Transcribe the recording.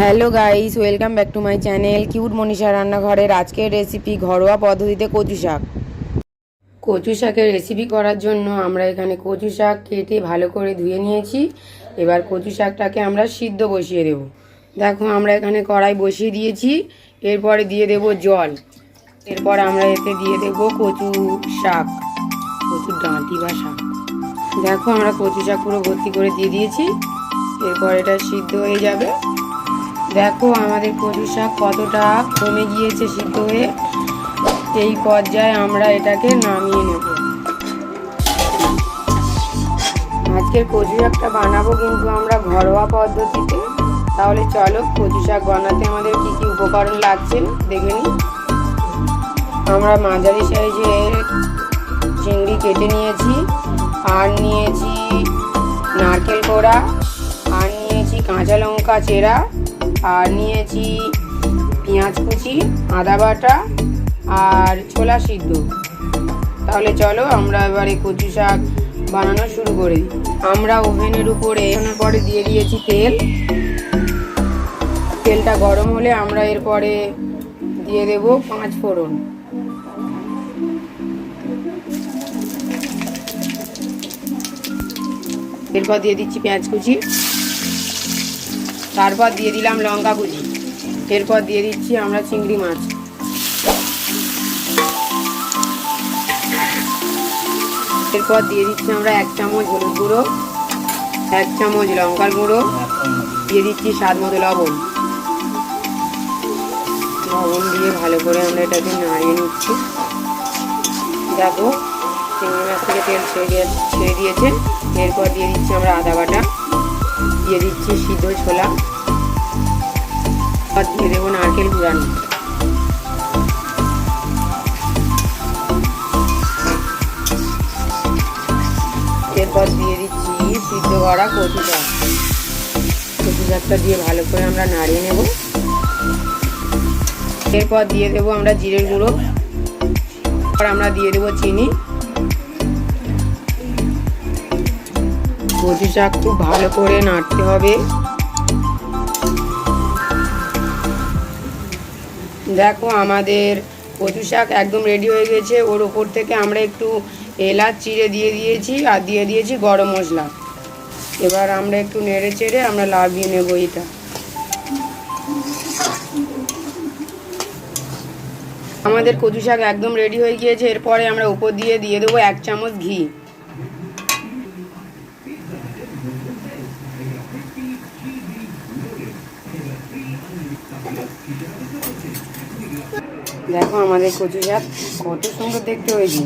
Hello guys welcome back to my channel cute Manisha রান্নাঘরের আজকের recipe ঘরোয়া পদ্ধতিতে কচু শাক। কচু শাকের রেসিপি করার জন্য আমরা এখানে কচু শাক কেটে ভালো করে ধুয়ে নিয়েছি। এবার কচু শাকটাকে আমরা সিদ্ধ বসিয়ে দেব। দেখো, আমরা এখানে কড়াই বসিয়ে দিয়েছি। এরপরে দিয়ে দেব জল। এরপর আমরা এতে দিয়ে দেব কচু শাক। কচুর ডাঁটি বা শাক। দেখো, আমরা কচু শাক পুরো ভর্তি করে দিয়ে দিয়েছি। এরপর এটা সিদ্ধ হয়ে যাবে। দেখো আমাদের কচু শাক কতটা কমে গিয়েছে সিদ্ধ হয়ে এই পর্যায়ে আমরা এটাকে নামিয়ে নেব। আজকের কচু শাকটা বানাবো কিন্তু আমরা ঘরোয়া পদ্ধতিতে। তাহলে চলো কচু শাক বানাতে আমাদের কি কি উপকরণ লাগছে দেখে নিই। আমরা মাঝারি সাইজে চিংড়ি কেটে নিয়েছি, আর নিয়েছি নারকেল কোড়া, আর নিয়েছি কাঁচা লঙ্কা চেরা আর নিয়েছি পেঁয়াজ কুচি, আদা বাটা আর ছোলা সিদ্ধ। তাহলে চলো আমরা এবারে কচু শাক বানানো শুরু করে। আমরা ওভেনের উপরে পরে দিয়ে দিয়েছি তেল। তেলটা গরম হলে আমরা এরপরে দিয়ে দেব পাঁচ ফোড়ন। এরপর দিয়ে দিচ্ছি পেঁয়াজ কুচি। তারপর দিয়ে দিলাম লঙ্কা কুচি এরপর দিয়ে দিচ্ছি আমরা চিংড়ি মাছ। এরপর দিয়ে দিচ্ছি আমরা এক চামচ হলুদ গুঁড়ো, এক চামচ লঙ্কার গুঁড়ো, দিয়ে দিচ্ছি স্বাদ মতো লবণ। লবণ দিয়ে ভালো করে আমরা এটাকে নাড়িয়ে নিচ্ছি। দেখো, চিংড়ি মাছ থেকে তেল ছেড়ে দিয়ে ছেড়ে দিয়েছে। এরপর দিয়ে দিচ্ছি আমরা আদা বাটা। দিয়ে দিচ্ছি সিদ্ধ ছোলা। আর দিয়ে দেবো নারকেল কুড়ানো এরপর দিয়ে দিচ্ছি সিদ্ধ করা কচু শাক। কচু শাকটা দিয়ে ভালো করে আমরা নাড়িয়ে নেব। এরপর দিয়ে দেবো আমরা জিরের গুঁড়ো। আমরা দিয়ে দেবো চিনি। কচু শাক খুব ভালো করে নাড়তে হবে। দেখো আমাদের কচু শাক একদম রেডি হয়ে গেছে। ওর ওপর থেকে আমরা একটু এলাচ চিড়ে দিয়ে দিয়েছি আর দিয়ে দিয়েছি গরম মশলা। এবার আমরা একটু নেড়ে চেড়ে আমরা লাভিয়ে নেব এটা। আমাদের কচু শাক একদম রেডি হয়ে গিয়েছে। এরপরে আমরা উপর দিয়ে দিয়ে দেবো এক চামচ ঘি। দেখো আমাদের কচু শাক কত সুন্দর দেখতে হয়েছে।